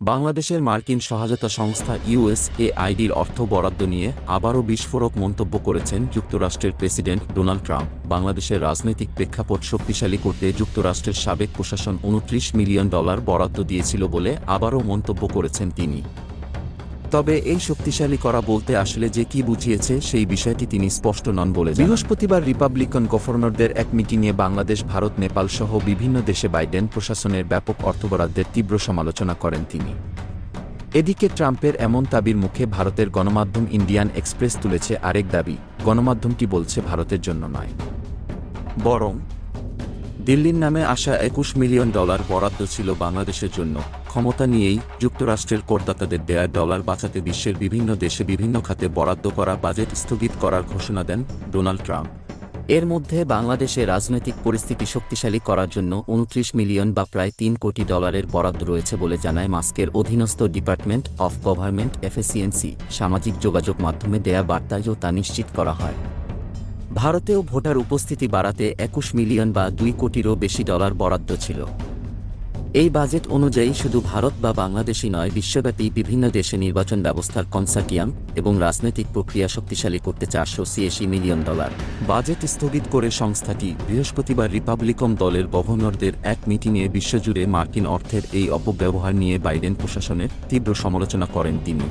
বাংলাদেশের মার্কিন সহায়তা সংস্থা ইউএসএআইডির অর্থ বরাদ্দ নিয়ে আবারও বিস্ফোরক মন্তব্য করেছেন যুক্তরাষ্ট্রের প্রেসিডেন্ট ডোনাল্ড ট্রাম্প। বাংলাদেশের রাজনৈতিক প্রেক্ষাপট শক্তিশালী করতে যুক্তরাষ্ট্রের সাবেক প্রশাসন উনত্রিশ মিলিয়ন ডলার বরাদ্দ দিয়েছিল বলে আবারও মন্তব্য করেছেন তিনি। তবে এই শক্তিশালী করা বলতে আসলে যে কি বুঝিয়েছে সেই বিষয়টি তিনি স্পষ্ট নন বলে বৃহস্পতিবার রিপাবলিকান গভর্নরদের এক মিটিংয়ে বাংলাদেশ, ভারত, নেপাল সহ বিভিন্ন দেশে বাইডেন প্রশাসনের ব্যাপক অর্থবরাদ্দের তীব্র সমালোচনা করেন তিনি। এদিকে ট্রাম্পের এমন দাবির মুখে ভারতের গণমাধ্যম ইন্ডিয়ান এক্সপ্রেস তুলেছে আরেক দাবি, গণমাধ্যমটি বলছে ভারতের জন্য নয়। বরং দিল্লির নামে আসা একুশ মিলিয়ন ডলার বরাদ্দ ছিল বাংলাদেশের জন্য। ক্ষমতা নিয়েই যুক্তরাষ্ট্রের করদাতাদের দেয়া ডলার বাঁচাতে বিশ্বের বিভিন্ন দেশে বিভিন্ন খাতে বরাদ্দ করা বাজেট স্থগিত করার ঘোষণা দেন ডোনাল্ড ট্রাম্প। এর মধ্যে বাংলাদেশে রাজনৈতিক পরিস্থিতি শক্তিশালী করার জন্য উনত্রিশ মিলিয়ন বা প্রায় তিন কোটি ডলারের বরাদ্দ রয়েছে বলে জানায় মাস্কের অধীনস্থ ডিপার্টমেন্ট অফ গভর্নমেন্ট এফএসিএনসি। সামাজিক যোগাযোগ মাধ্যমে দেয়া বার্তায়ও তা নিশ্চিত করা হয়। ভারতেও ভোটার উপস্থিতি বাড়াতে একুশ মিলিয়ন বা দুই কোটিরও বেশি ডলার বরাদ্দ ছিল। এই বাজেট অনুযায়ী শুধু ভারত বা বাংলাদেশই নয়, বিশ্বব্যাপী বিভিন্ন দেশে নির্বাচন ব্যবস্থার কনসার্টিয়াম এবং রাজনৈতিক প্রক্রিয়া শক্তিশালী করতে চারশো ছিয়াশি মিলিয়ন ডলার। বাজেট স্থগিত করে সংস্থাটি বৃহস্পতিবার রিপাবলিকম দলের গভর্নরদের এক মিটিংয়ে বিশ্বজুড়ে মার্কিন অর্থের এই অপব্যবহার নিয়ে বাইডেন প্রশাসনের তীব্র সমালোচনা করেন তিনি।